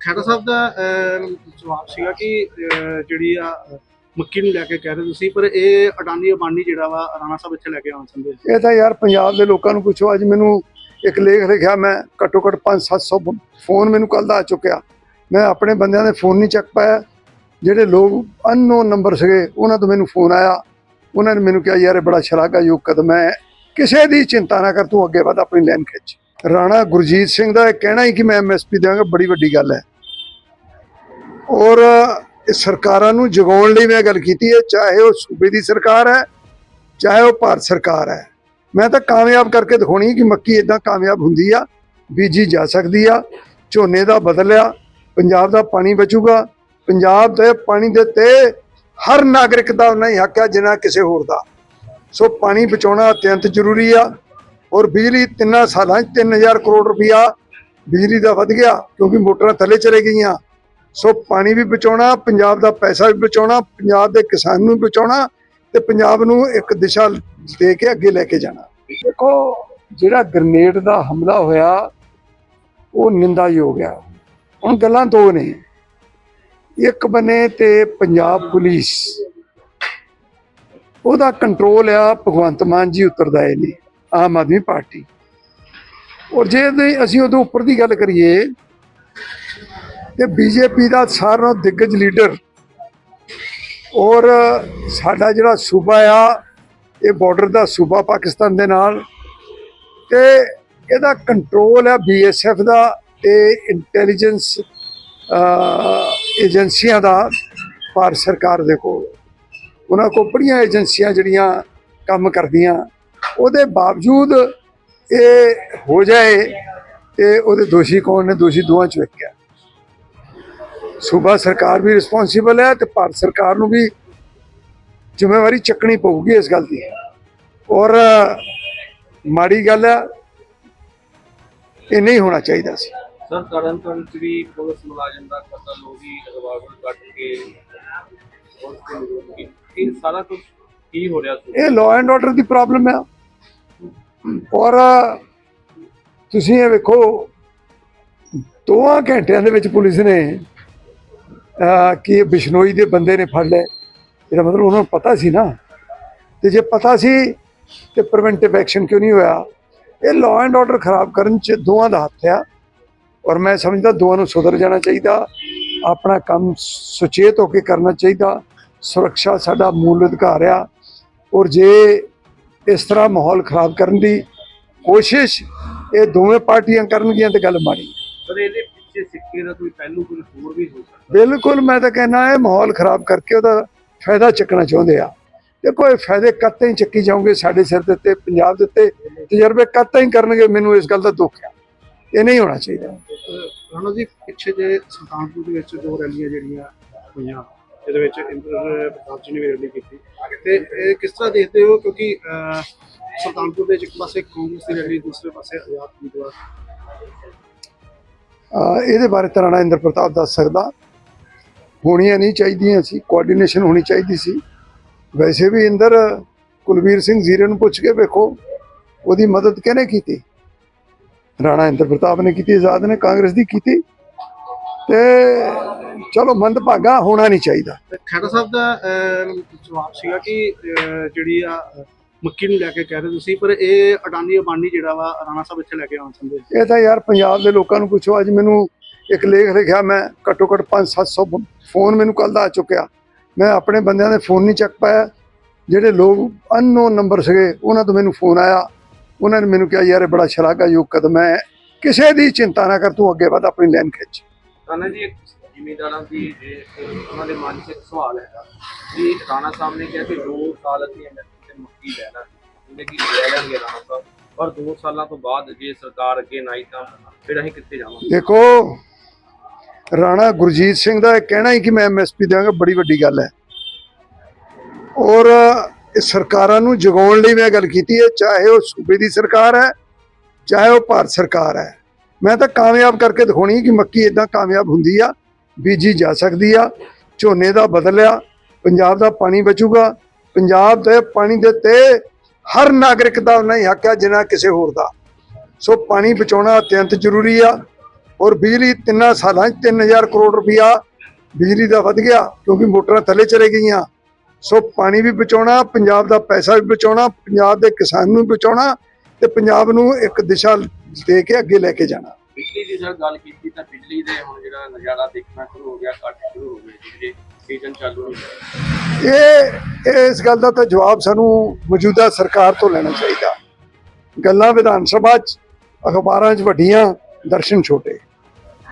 ਖੈਰਾ ਸਾਹਿਬ ਦਾ ਜਵਾਬ ਸੀਗਾ ਕਿ ਜਿਹੜੀ ਆ, ਮੱਕੀ ਨੂੰ ਲੈ ਕੇ ਕਹਿ ਰਹੇ ਤੁਸੀਂ, ਪਰ ਇਹ ਅਡਾਨੀ ਅਬਾਨੀ ਜਿਹੜਾ ਵਾ, ਰਾਣਾ ਸਾਹਿਬ ਇੱਥੇ ਲੈ ਕੇ ਆਉਣ ਸੰਦੇ ਇਹ ਤਾਂ ਯਾਰ ਪੰਜਾਬ ਦੇ ਲੋਕਾਂ ਨੂੰ ਪੁੱਛੋ, ਅੱਜ ਮੈਨੂੰ ਇੱਕ ਲੇਖ ਲਿਖਿਆ, ਮੈਂ ਘੱਟੋ ਘੱਟ 5-700 ਫੋਨ ਮੈਨੂੰ ਕੱਲ ਦਾ ਆ ਚੁੱਕਿਆ। ਮੈਂ ਆਪਣੇ ਬੰਦਿਆਂ ਦੇ ਫੋਨ ਨਹੀਂ ਚੱਕ ਪਾਇਆ। ਜਿਹੜੇ ਲੋਕ ਅਨਨੋਨ ਨੰਬਰ ਸੀਗੇ, ਉਹਨਾਂ ਤੋਂ ਮੈਨੂੰ ਫੋਨ ਆਇਆ। ਉਹਨਾਂ ਨੇ ਮੈਨੂੰ ਕਿਹਾ, ਯਾਰ ਇਹ ਬੜਾ ਸ਼ਲਾਘਾਯੋਗ ਕਦਮ ਹੈ। ਕਿਸੇ ਦੀ ਚਿੰਤਾ ਨਾ ਕਰ, ਤੂੰ ਅੱਗੇ ਵਧ ਆਪਣੀ ਲਾਈਨ ਖਿੱਚ। ਰਾਣਾ ਗੁਰਜੀਤ ਸਿੰਘ ਦਾ ਇਹ ਕਹਿਣਾ ਹੀ ਕਿ ਮੈਂ ਐਮਐਸਪੀ ਦੇਵਾਂਗਾ ਬੜੀ ਵੱਡੀ ਗੱਲ ਹੈ। ਔਰ ਇਹ ਸਰਕਾਰਾਂ ਨੂੰ ਜਗਾਉਣ ਲਈ ਮੈਂ ਗੱਲ ਕੀਤੀ ਹੈ, ਚਾਹੇ ਉਹ ਸੂਬੇ ਦੀ ਸਰਕਾਰ ਹੈ, ਚਾਹੇ ਉਹ ਭਾਰਤ ਸਰਕਾਰ ਹੈ। ਮੈਂ ਤਾਂ ਕਾਮਯਾਬ ਕਰਕੇ ਦਿਖਾਉਣੀ ਕਿ ਮੱਕੀ ਇਦਾਂ ਕਾਮਯਾਬ ਹੁੰਦੀ ਆ, ਬੀਜੀ ਜਾ ਸਕਦੀ ਆ, ਝੋਨੇ ਦਾ ਬਦਲਿਆ ਪੰਜਾਬ ਦਾ ਪਾਣੀ ਬਚੂਗਾ, ਪੰਜਾਬ ਦੇ ਪਾਣੀ ਦੇ ਤੇ ਹਰ ਨਾਗਰਿਕ ਦਾ ਉਹਨਾਂ ਹੀ ਹੱਕ ਹੈ ਜਿੰਨਾ ਕਿਸੇ ਹੋਰ ਦਾ। ਸੋ ਪਾਣੀ ਬਚਾਉਣਾ ਅਤਿਅੰਤ ਜ਼ਰੂਰੀ ਆ, ਔਰ ਬਿਜਲੀ ਤਿੰਨਾਂ ਸਾਲਾਂ 'ਚ 3000 ਕਰੋੜ ਰੁਪਇਆ ਬਿਜਲੀ ਦਾ ਵਧ ਗਿਆ, ਕਿਉਂਕਿ ਮੋਟਰਾਂ ਥੱਲੇ ਚਲੇ ਗਈਆਂ। ਸੋ ਪਾਣੀ ਵੀ ਬਚਾਉਣਾ, ਪੰਜਾਬ ਦਾ ਪੈਸਾ ਵੀ ਬਚਾਉਣਾ, ਪੰਜਾਬ ਦੇ ਕਿਸਾਨ ਨੂੰ ਵੀ ਬਚਾਉਣਾ ਤੇ ਪੰਜਾਬ ਨੂੰ ਇੱਕ ਦਿਸ਼ਾ ਦੇ ਕੇ ਅੱਗੇ ਲੈ ਕੇ ਜਾਣਾ। ਦੇਖੋ, ਜਿਹੜਾ ਗ੍ਰਨੇਡ ਦਾ ਹਮਲਾ ਹੋਇਆ, ਉਹ ਨਿੰਦਾਯੋਗ ਆ। ਹੁਣ ਗੱਲਾਂ ਦੋ ਨੇ। ਇੱਕ ਬਨੇ ਤੇ ਪੰਜਾਬ ਪੁਲਿਸ। ਉਹਦਾ ਕੰਟਰੋਲ ਆ, ਭਗਵੰਤ ਮਾਨ ਜੀ ਉਤਰਦਾ ਉਤਰਦਾਏ ਨੇ, ਆਮ ਆਦਮੀ ਪਾਰਟੀ। ਔਰ ਜੇ ਅਸੀਂ ਉਹਦੇ ਉੱਪਰ ਦੀ ਗੱਲ ਕਰੀਏ ਤੇ ਬੀਜੇਪੀ ਦਾ ਸਾਰਿਆਂ ਨਾਲੋਂ ਦਿੱਗਜ ਲੀਡਰ। ਔਰ ਸਾਡਾ ਜਿਹੜਾ ਸੂਬਾ ਆ, ਇਹ ਬਾਰਡਰ ਦਾ ਸੂਬਾ ਪਾਕਿਸਤਾਨ ਦੇ ਨਾਲ। ਤੇ ਇਹਦਾ ਕੰਟਰੋਲ ਆ ਬੀਐਸਐਫ ਦਾ ਤੇ ਇੰਟੈਲੀਜੈਂਸ ਏਜੰਸੀਆਂ ਦਾ ਭਾਰਤ ਸਰਕਾਰ ਦੇ ਕੋਲ। ਉਹਨਾਂ ਕੋਲ ਬੜੀਆਂ ਏਜੰਸੀਆਂ ਜਿਹੜੀਆਂ ਕੰਮ ਕਰਦੀਆਂ। ਉਹਦੇ ਬਾਵਜੂਦ ਇਹ ਹੋ ਜਾਏ ਤੇ ਉਹਦੇ ਦੋਸ਼ੀ ਕੌਣ ਨੇ? ਦੋਸ਼ੀ ਦੋਵਾਂ 'ਚ ਵੇਖਿਆ। ਸੂਬਾ ਸਰਕਾਰ ਵੀ ਰਿਸਪੌਂਸਿਬਲ ਹੈ ਤੇ ਭਾਰਤ ਸਰਕਾਰ ਨੂੰ ਵੀ ਜ਼ਿੰਮੇਵਾਰੀ ਚੱਕਣੀ ਪਊਗੀ ਇਸ ਗੱਲ ਦੀ। ਔਰ ਮਾੜੀ ਗੱਲ ਹੈ ਇਹ ਨਹੀਂ ਹੋਣਾ ਚਾਹੀਦਾ ਸੀ। ਸਰ ਤਰਨਤਾਰਨ ਚ ਵੀ ਪੁਲਿਸ ਮੁਲਾਜ਼ਮ ਦਾ ਕਤਲ ਹੋ ਗਈ ਰਿਵਾਲਵਰ ਕੱਢ ਕੇ ਇਹ ਸਾਰਾ ਕੁਝ ਕੀ ਹੋ ਰਿਹਾ ਸੀ? ਇਹ ਲਾਅ ਐਂਡ ਆਰਡਰ ਦੀ ਪ੍ਰੋਬਲਮ ਹੈ। ਔਰ ਤੁਸੀਂ ਇਹ ਵੇਖੋ ਦੋਆਂ ਘੰਟਿਆਂ ਦੇ ਵਿੱਚ ਪੁਲਿਸ ਨੇ ਕਿ ਇਹ ਬਿਸ਼ਨੋਈ ਦੇ ਬੰਦੇ ਨੇ ਫੜ ਲਏ। ਇਹਦਾ ਮਤਲਬ ਉਹਨਾਂ ਨੂੰ ਪਤਾ ਸੀ ਨਾ। ਤੇ ਜੇ ਪਤਾ ਸੀ ਤੇ ਪ੍ਰੀਵੈਂਟਿਵ ਐਕਸ਼ਨ ਕਿਉਂ ਨਹੀਂ ਹੋਇਆ? ਇਹ ਲਾਅ ਐਂਡ ਆਰਡਰ ਖਰਾਬ ਕਰਨ ਚ ਦੋਵਾਂ ਦਾ ਹੱਥ ਆ। ਔਰ ਮੈਂ ਸਮਝਦਾ ਦੋਵਾਂ ਨੂੰ ਸੁਧਰ ਜਾਣਾ ਚਾਹੀਦਾ। ਆਪਣਾ ਕੰਮ ਸੁਚੇਤ ਹੋ ਕੇ ਕਰਨਾ ਚਾਹੀਦਾ। ਸੁਰੱਖਿਆ ਸਾਡਾ ਮੂਲ ਅਧਿਕਾਰ ਆ। ਔਰ ਜੇ ਇਸ ਤਰ੍ਹਾਂ ਮਾਹੌਲ ਖਰਾਬ ਕਰਨ ਦੀ ਕੋਸ਼ਿਸ਼ ਇਹ ਦੋਵੇਂ ਪਾਰਟੀਆਂ ਕਰਨਗੀਆਂ ਤੇ ਗੱਲ ਮਾੜੀ। ਹੈ। ਇਹਦੇ ਪਿੱਛੇ ਸਿੱਕੇ ਦਾ ਕੋਈ ਪਹਿਲੂ ਕੋਈ ਹੋਰ ਵੀ ਹੋ ਸਕਦਾ? ਬਿਲਕੁਲ ਮੈਂ ਤਾਂ ਕਹਿਣਾ ਇਹ ਮਾਹੌਲ ਖਰਾਬ ਕਰਕੇ ਉਹਦਾ ਫਾਇਦਾ ਚੱਕਣਾ ਚਾਹੁੰਦੇ ਆ। ਦੇਖੋ ਇਹ ਫਾਇਦੇ ਕਦ ਹੀ ਚੱਕੀ ਜਾਓਗੇ ਸਾਡੇ ਸਿਰ ਦੇ ਉੱਤੇ ਪੰਜਾਬ ਦੇ ਉੱਤੇ। ਤਜਰਬੇ ਕਦ ਹੀ ਕਰਨਗੇ ਮੈਨੂੰ ਇਸ ਗੱਲ ਦਾ ਦੁੱਖ ਆ। ਇਹ ਨਹੀਂ ਹੋਣਾ ਚਾਹੀਦਾ। ਰਾਣਾ ਜੀ ਪਿੱਛੇ ਜੇ ਸੁਲਤਾਨਪੁਰ ਦੇ ਵਿੱਚ ਦੋ ਰੈਲੀਆਂ ਜਿਹੜੀਆਂ ਹੋਈਆਂ ਇਹਦੇ ਵਿੱਚ ਇੰਦਰ ਪ੍ਰਤਾਪ ਜੀ ਨੇ ਵੀ ਰੈਲੀ ਕੀਤੀ। ਤੇ ਇਹ ਕਿਸ ਤਰ੍ਹਾਂ ਦੇਖਦੇ ਹੋ? ਕਿਉਂਕਿ ਸੁਲਤਾਨਪੁਰ ਦੇ ਵਿੱਚ ਇੱਕ ਪਾਸੇ ਕਾਂਗਰਸ ਦੀ ਰੈਲੀ ਦੂਸਰੇ ਪਾਸੇ ਆਜ਼ਾਦ ਉਮੀਦਵਾਰ। ਇਹਦੇ ਬਾਰੇ ਤਾਂ ਰਾਣਾ ਇੰਦਰ ਪ੍ਰਤਾਪ ਦੱਸ ਸਕਦਾ। ਹੋਣੀਆਂ ਨਹੀਂ ਚਾਹੀਦੀਆਂ ਸੀ ਕੋਆਰਡੀਨੇਸ਼ਨ ਹੋਣੀ ਚਾਹੀਦੀ ਸੀ। ਵੈਸੇ ਵੀ ਇੰਦਰ, ਕੁਲਵੀਰ ਸਿੰਘ ਜ਼ੀਰੇ ਨੂੰ ਪੁੱਛ ਕੇ ਵੇਖੋ, ਉਹਦੀ ਮਦਦ ਕਿਹਨੇ ਕੀਤੀ? ਰਾਣਾ ਇੰਦਰ ਪ੍ਰਤਾਪ ਨੇ ਕੀਤੀ, ਆਜ਼ਾਦ ਨੇ, ਕਾਂਗਰਸ ਦੀ ਕੀਤੀ। ਤੇ ਚਲੋ, ਮੰਦਭਾਗਾ ਹੋਣਾ ਨਹੀਂ ਚਾਹੀਦਾ। ਖੈਰਾ ਸਾਹਿਬ ਦਾ ਜਵਾਬ ਸੀਗਾ ਕਿ ਜਿਹੜੀ ਆ ਮੱਕੀ ਨੂੰ ਲੈ ਕੇ ਕਹਿ ਰਹੇ ਤੁਸੀਂ ਪਰ ਇਹ ਅਡਾਨੀ ਅਬਾਨੀ ਜਿਹੜਾ ਵਾ ਰਾਣਾ ਸਾਹਿਬ ਇੱਥੇ ਲੈ ਕੇ ਆਉਣ ਸੰਦੇ ਇਹ ਤਾਂ ਯਾਰ ਪੰਜਾਬ ਦੇ ਲੋਕਾਂ ਨੂੰ ਪੁੱਛੋ ਅੱਜ ਮੈਨੂੰ ਇੱਕ ਲੇਖ ਲਿਖਿਆ ਮੈਂ ਘੱਟੋ ਘੱਟ 5-700 ਫੋਨ ਮੈਨੂੰ ਕੱਲ ਦਾ ਆ ਚੁੱਕਿਆ। ਮੈਂ ਆਪਣੇ ਬੰਦਿਆਂ ਦੇ ਫੋਨ ਨਹੀਂ ਚੱਕ ਪਾਇਆ। ਜਿਹੜੇ ਲੋਕ ਅਨਨੋਨ ਨੰਬਰ ਸੀਗੇ ਉਹਨਾਂ ਤੋਂ ਮੈਨੂੰ ਫੋਨ ਆਇਆ। ਉਹਨਾਂ ਨੇ ਮੈਨੂੰ ਕਿਹਾ ਯਾਰ ਇਹ ਬੜਾ ਸ਼ਲਾਘਾਯੋਗ ਕਦਮ ਹੈ। ਕਿਸੇ ਦੀ ਚਿੰਤਾ ਨਾ ਕਰ ਤੂੰ ਅੱਗੇ ਵਧ ਆਪਣੀ ਲਾਈਨ ਖਿੱਚ। ਰਾਣਾ ਜੀ ਇੱਕ ਜ਼ਿਮੀਂਦਾਰਾਂ ਦੀ ਉਹਨਾਂ ਦੇ ਮਨ 'ਚ ਇੱਕ ਸਵਾਲ ਹੈਗਾ। ਕਿ ਰਾਣਾ ਸਾਹਿਬ ਨੇ ਕਿਹਾ ਕਿ 2 ਸਾਲ ਅਸੀਂ ਐਮਐਸਪੀ ਤੇ ਮੱਕੀ ਉਹਨੇ ਕੀ ਲੈ ਲੈਣਗੇ ਰਾਣਾ ਸਾਹਿਬ ਪਰ 2 ਸਾਲਾਂ ਤੋਂ ਬਾਅਦ ਜੇ ਸਰਕਾਰ ਅੱਗੇ ਨਾ ਆਈ ਤਾਂ ਫਿਰ ਅਸੀਂ ਕਿੱਥੇ ਜਾਵਾਂਗੇ? ਦੇਖੋ, ਰਾਣਾ ਗੁਰਜੀਤ ਸਿੰਘ ਦਾ ਕਹਿਣਾ ਹੀ ਕਿ ਮੈਂ ਐਮਐਸਪੀ ਦੇਵਾਂਗਾ ਬੜੀ ਵੱਡੀ ਗੱਲ ਹੈ। ਔਰ ਸਰਕਾਰਾਂ ਨੂੰ ਜਗਾਉਣ ਲਈ ਮੈਂ ਗੱਲ ਕੀਤੀ ਹੈ, ਚਾਹੇ ਉਹ ਸੂਬੇ ਦੀ ਸਰਕਾਰ ਹੈ, ਚਾਹੇ ਉਹ ਭਾਰਤ ਸਰਕਾਰ ਹੈ। ਮੈਂ ਤਾਂ ਕਾਮਯਾਬ ਕਰਕੇ ਦਿਖਾਉਣੀ ਕਿ ਮੱਕੀ ਇਦਾਂ ਕਾਮਯਾਬ ਹੁੰਦੀ ਆ, ਬੀਜੀ ਜਾ ਸਕਦੀ ਆ, ਝੋਨੇ ਦਾ ਬਦਲਿਆ, ਪੰਜਾਬ ਦਾ ਪਾਣੀ ਬਚੂਗਾ ਪੰਜਾਬ ਦੇ ਪਾਣੀ ਦੇ ਤੇ ਹਰ ਨਾਗਰਿਕ ਦਾ ਹੀ ਹੱਕ ਹੈ ਜਿੰਨਾ ਕਿਸੇ ਹੋਰ ਦਾ। ਸੋ ਪਾਣੀ ਬਚਾਉਣਾ ਅਤਿਅੰਤ ਜ਼ਰੂਰੀ ਆ ਔਰ ਬਿਜਲੀ ਤਿੰਨਾਂ ਸਾਲਾਂ 'ਚ 3000 ਕਰੋੜ ਰੁਪਇਆ ਬਿਜਲੀ ਦਾ ਵਧ ਗਿਆ ਕਿਉਂਕਿ ਮੋਟਰਾਂ ਥੱਲੇ ਚਲੇ ਗਈਆਂ। ਸੋ ਪਾਣੀ ਵੀ ਬਚਾਉਣਾ ਪੰਜਾਬ ਦਾ ਪੈਸਾ ਵੀ ਬਚਾਉਣਾ ਪੰਜਾਬ ਦੇ ਕਿਸਾਨ ਨੂੰ ਬਚਾਉਣਾ ਤੇ ਪੰਜਾਬ ਨੂੰ ਇੱਕ ਦਿਸ਼ਾ ਦੇ ਕੇ ਅੱਗੇ ਲੈ ਕੇ ਜਾਣਾ। ਬਿਜਲੀ ਦੀ ਜਦ ਗੱਲ ਕੀਤੀ ਤਾਂ ਬਿਜਲੀ ਦੇ ਹੁਣ ਜਿਹੜਾ ਨਜ਼ਾਰਾ ਦੇਖਣਾ ਸ਼ੁਰੂ ਹੋ ਗਿਆ ਕੱਟ ਸ਼ੁਰੂ ਹੋ ਗਏ ਜਿਹੜੇ ਸੀਜ਼ਨ ਚਾਲੂ ਹੋ ਗਿਆ ਇਹ ਇਹ ਇਸ ਗੱਲ ਦਾ ਤਾਂ ਜਵਾਬ ਸਾਨੂੰ ਮੌਜੂਦਾ ਸਰਕਾਰ ਤੋਂ ਲੈਣਾ ਚਾਹੀਦਾ। ਗੱਲਾਂ ਵਿਧਾਨ ਸਭਾ 'ਚ, ਅਖਬਾਰਾਂ 'ਚ ਵੱਡੀਆਂ, ਦਰਸ਼ਨ ਛੋਟੇ।